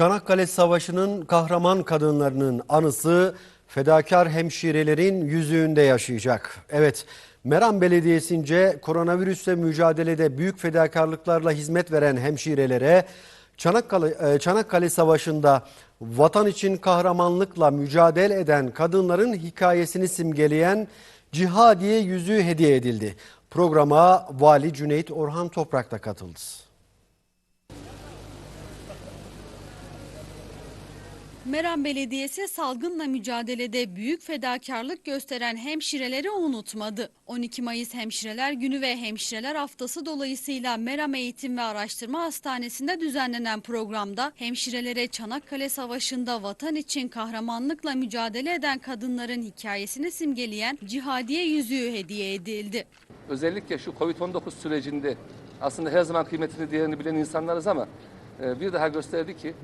Çanakkale Savaşı'nın kahraman kadınlarının anısı fedakar hemşirelerin yüzüğünde yaşayacak. Evet, Meram Belediyesi'nce koronavirüsle mücadelede büyük fedakarlıklarla hizmet veren hemşirelere Çanakkale, e, Çanakkale Savaşı'nda vatan için kahramanlıkla mücadele eden kadınların hikayesini simgeleyen Cihadiye yüzüğü hediye edildi. Programa Vali Cüneyt Orhan Toprak da katıldı. Meram Belediyesi salgınla mücadelede büyük fedakarlık gösteren hemşireleri unutmadı. 12 Mayıs Hemşireler Günü ve Hemşireler Haftası dolayısıyla Meram Eğitim ve Araştırma Hastanesi'nde düzenlenen programda hemşirelere Çanakkale Savaşı'nda vatan için kahramanlıkla mücadele eden kadınların hikayesini simgeleyen Cihadiye yüzüğü hediye edildi. özellikle şu Covid-19 sürecinde aslında her zaman kıymetini, değerini bilen insanlarız ama e, bir daha gösterdi ki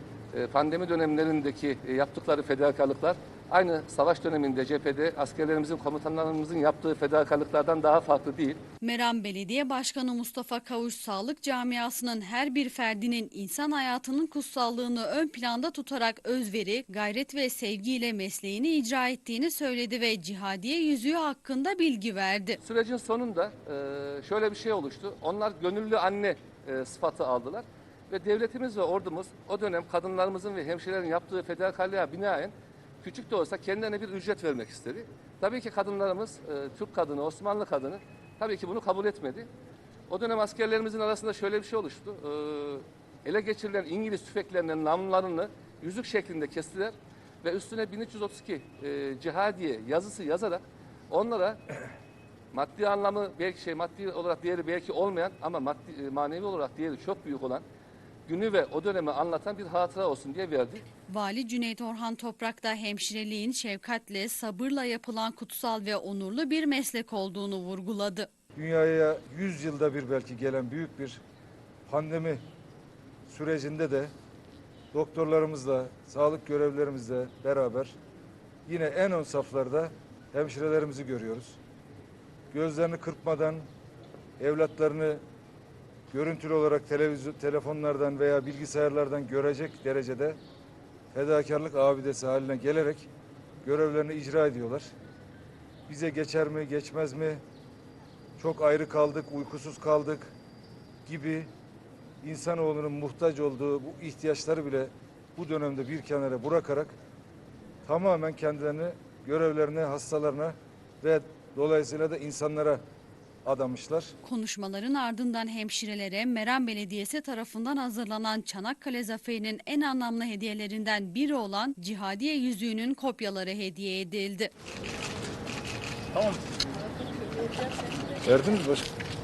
pandemi dönemlerindeki e, yaptıkları fedakarlıklar aynı savaş döneminde cephede askerlerimizin, komutanlarımızın yaptığı fedakarlıklardan daha farklı değil. Meram Belediye Başkanı Mustafa Kavuş sağlık camiasının her bir ferdinin insan hayatının kutsallığını ön planda tutarak özveri, gayret ve sevgiyle mesleğini icra ettiğini söyledi ve cihadiye yüzüğü hakkında bilgi verdi. Sürecin sonunda e, şöyle bir şey oluştu. Onlar gönüllü anne e, sıfatı aldılar. Ve devletimiz ve ordumuz o dönem kadınlarımızın ve hemşirelerin yaptığı fedakarlığa binaen küçük de olsa kendilerine bir ücret vermek istedi. Tabii ki kadınlarımız, e, Türk kadını, Osmanlı kadını tabii ki bunu kabul etmedi. O dönem askerlerimizin arasında şöyle bir şey oluştu. E, ele geçirilen İngiliz tüfeklerinin namlularını yüzük şeklinde kestiler ve üstüne 1332 e, cihadiye yazısı yazarak onlara maddi anlamı belki şey maddi olarak değeri belki olmayan ama maddi e, manevi olarak değeri çok büyük olan günü ve o dönemi anlatan bir hatıra olsun diye verdi. Vali Cüneyt Orhan Toprak da hemşireliğin şefkatle, sabırla yapılan kutsal ve onurlu bir meslek olduğunu vurguladı. dünyaya 100 yılda bir belki gelen büyük bir pandemi sürecinde de doktorlarımızla, sağlık görevlerimizle beraber yine en ön saflarda hemşirelerimizi görüyoruz. Gözlerini kırpmadan evlatlarını görüntülü olarak televizyon, telefonlardan veya bilgisayarlardan görecek derecede fedakarlık abidesi haline gelerek görevlerini icra ediyorlar. Bize geçer mi, geçmez mi, çok ayrı kaldık, uykusuz kaldık gibi insanoğlunun muhtaç olduğu bu ihtiyaçları bile bu dönemde bir kenara bırakarak tamamen kendilerini görevlerine, hastalarına ve dolayısıyla da insanlara adamışlar. Konuşmaların ardından hemşirelere Meram Belediyesi tarafından hazırlanan Çanakkale Zaferi'nin en anlamlı hediyelerinden biri olan Cihadiye yüzüğünün kopyaları hediye edildi. Verdiniz başkanım.